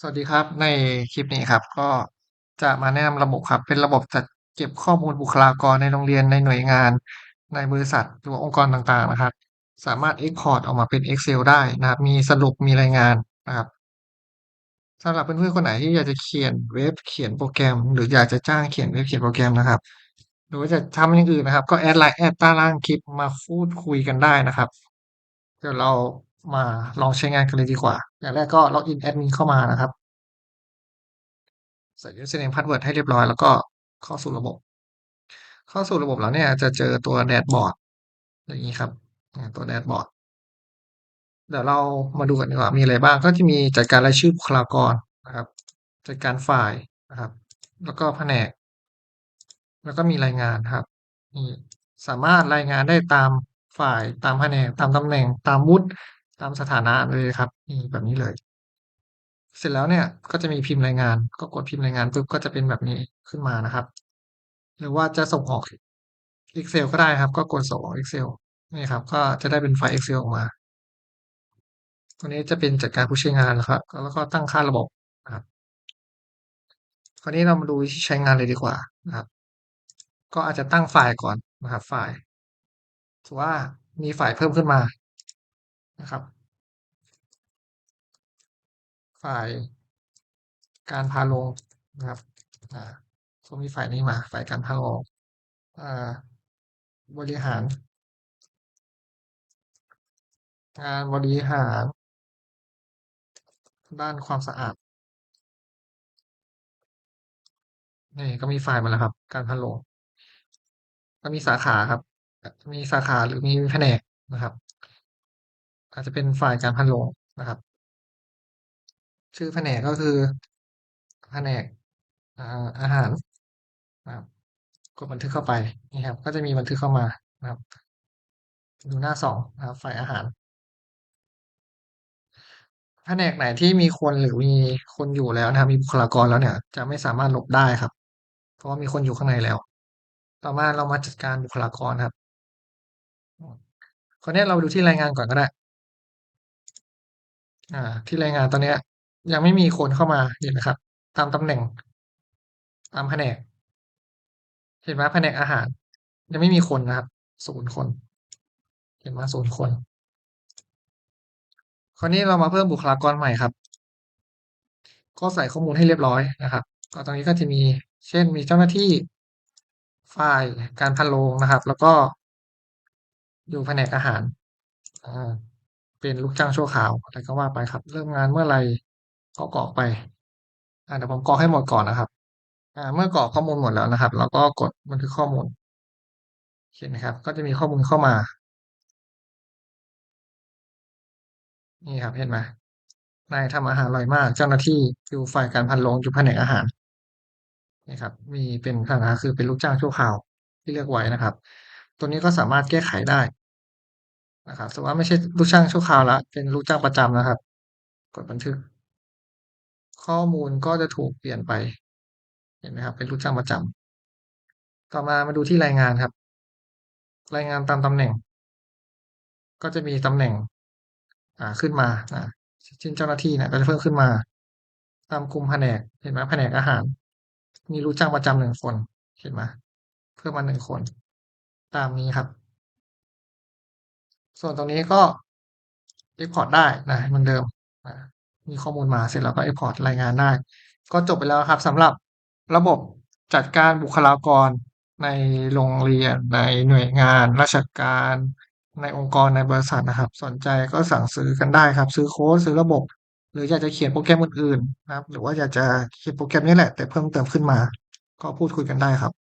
สวัสดีครับ ในคลิปนี้ครับ ก็จะมาแนะนำระบบครับ เป็นระบบจัดเก็บข้อมูลบุคลากรในโรงเรียนในหน่วยงาน ในบริษัทหรือองค์กรต่างๆนะครับ สามารถ Export ออกมาเป็น Excel ได้นะครับ มีสรุปมีรายงานนะครับสำหรับเพื่อนๆคนไหนที่อยากจะเขียนเว็บเขียนโปรแกรม หรืออยากจะจ้างเขียนเว็บเขียนโปรแกรมนะครับ หรือว่าจะทำอย่างอื่นนะครับ ก็แอดไลน์แอดใต้ล่างคลิปมาพูดคุยกันได้นะครับเดี๋ยวเรา มาลองใช้งานกันเลยดีกว่า อย่างแรกก็ล็อกอินแอดมินเข้ามานะครับ ใส่ username password ให้เรียบร้อยแล้วก็เข้าสู่ระบบ เข้าสู่ระบบแล้วเนี่ยจะเจอตัวแดชบอร์ดอย่างนี้ครับ ตัวแดชบอร์ดเดี๋ยวเรามาดูกันดีกว่ามีอะไรบ้างก็จะมีจัดการรายชื่อบุคลากรนะครับ จัดการไฟล์นะครับ แล้วก็แผนก แล้วก็มีรายงานครับนี่สามารถรายงานได้ตามฝ่ายตามแผนกตามตำแหน่งตามวุฒิ ตามสถานะเลยครับนี่แบบนี้เลย เสร็จแล้วเนี่ยก็จะมีพิมพ์รายงาน ก็กดพิมพ์รายงานปุ๊บก็จะเป็นแบบนี้ขึ้นมานะครับ หรือว่าจะส่งออก Excel ก็ได้ครับ ก็กดส่งออก Excel นี่ครับ ก็จะได้เป็นไฟล์ Excel ออกมา ตัวนี้จะเป็นจัดการผู้ใช้งานแล้วครับ แล้วก็ตั้งค่าระบบนะครับ คราวนี้เรามาดูวิธีใช้งานเลยดีกว่านะครับ ก็อาจจะตั้งไฟล์ก่อนนะครับ ไฟล์ถือว่ามีไฟล์เพิ่มขึ้นมานะครับ ไฟล์การพาลงนะครับอ่าก็มีไฟล์นี้มาไฟล์การพาลงอ่าบริหาร งานบริหาร ด้านความสะอาดนี่ก็มีไฟล์มาแล้วครับ การพันโลงก็มีสาขาครับ มีสาขาหรือมีแผนกนะครับ อาจจะเป็นไฟล์การพันโลงนะครับ ชื่อแผนกก็คือแผนกอาหารนะครับกดบันทึกเข้าไปนี่ครับ ก็จะมีบันทึกเข้ามานะครับ ดูหน้าสองนะครับไฟล์อาหารแผนกไหนที่มีคนหรือมีคนอยู่แล้วนะครับ มีบุคลากรแล้วเนี่ย จะไม่สามารถลบได้ครับ เพราะว่ามีคนอยู่ข้างในแล้ว ต่อมาเรามาจัดการบุคลากรครับคราวนี้เราดูที่รายงานก่อนก็ได้ อ่า ที่รายงานตอนนี้ย ยังไม่มีคนเข้ามาเห็นนะครับ ตามตำแหน่ง ตามแผนก เห็นไหมแผนกอาหาร ยังไม่มีคนนะครับศูนย์คน เห็นไหมศูนย์คนคราวนี้เรามาเพิ่มบุคลากรใหม่ครับ ก็ใส่ข้อมูลให้เรียบร้อยนะครับ ก็ตรงนี้ก็จะมี เช่นมีเจ้าหน้าที่ฝ่ายการพันโรงนะครับ แล้วก็อยู่แผนกอาหาร เป็นลูกจ้างชั่วคราวอะไรก็ว่าไปครับ เริ่มงานเมื่อไหร่ ก็กรอกไปอ่าเดี๋ยวผมกรอกให้หมดก่อนนะครับอ่าเมื่อกรอกข้อมูลหมดแล้วนะครับ เราก็กดบันทึกข้อมูลเห็นไหมครับ ก็จะมีข้อมูลเข้ามา นี่ครับเห็นไหมนายทำอาหารอร่อยมาก เจ้าหน้าที่อยู่ฝ่ายการพันโรงอยู่แผนกอาหารนี่ครับ มีเป็นสถานะคือเป็นลูกจ้างชั่วคราวที่เลือกไว้นะครับ ตัวนี้ก็สามารถแก้ไขได้นะครับสมมติว่าไม่ใช่ลูกจ้างชั่วคราวแล้วเป็นลูกจ้างประจำนะครับ กดบันทึก ข้อมูลก็จะถูกเปลี่ยนไป เห็นไหมครับ เป็นลูกจ้างประจำต่อมามาดูที่รายงานครับ รายงานตามตำแหน่ง ก็จะมีตำแหน่ง อ่าขึ้นมาอ่าเช่นเจ้าหน้าที่นี่ยก็จะเพิ่มขึ้นมา ตามกลุ่มแผนก เห็นไหมแผนกอาหาร มีลูกจ้างประจำหนึ่งคน เห็นไหมเพิ่มมาหนึ่งคน ตามนี้ครับ ส่วนตรงนี้ก็ Export ได้นะเหมือนเดิม มีข้อมูลมาเสร็จแล้วก็ Export รายงานได้ ก็จบไปแล้วครับสำหรับระบบจัดการบุคลากรในโรงเรียนในหน่วยงาน ราชการในองค์กรในบริษัทนะครับ สนใจก็สั่งซื้อกันได้ครับ ซื้อโค้ดซื้อระบบ หรืออยากจะเขียนโปรแกรมอื่นๆนะครับ หรือว่าอยากจะเขียนโปรแกรมนี้แหละ แต่เพิ่มเติมขึ้นมา ก็พูดคุยกันได้ครับ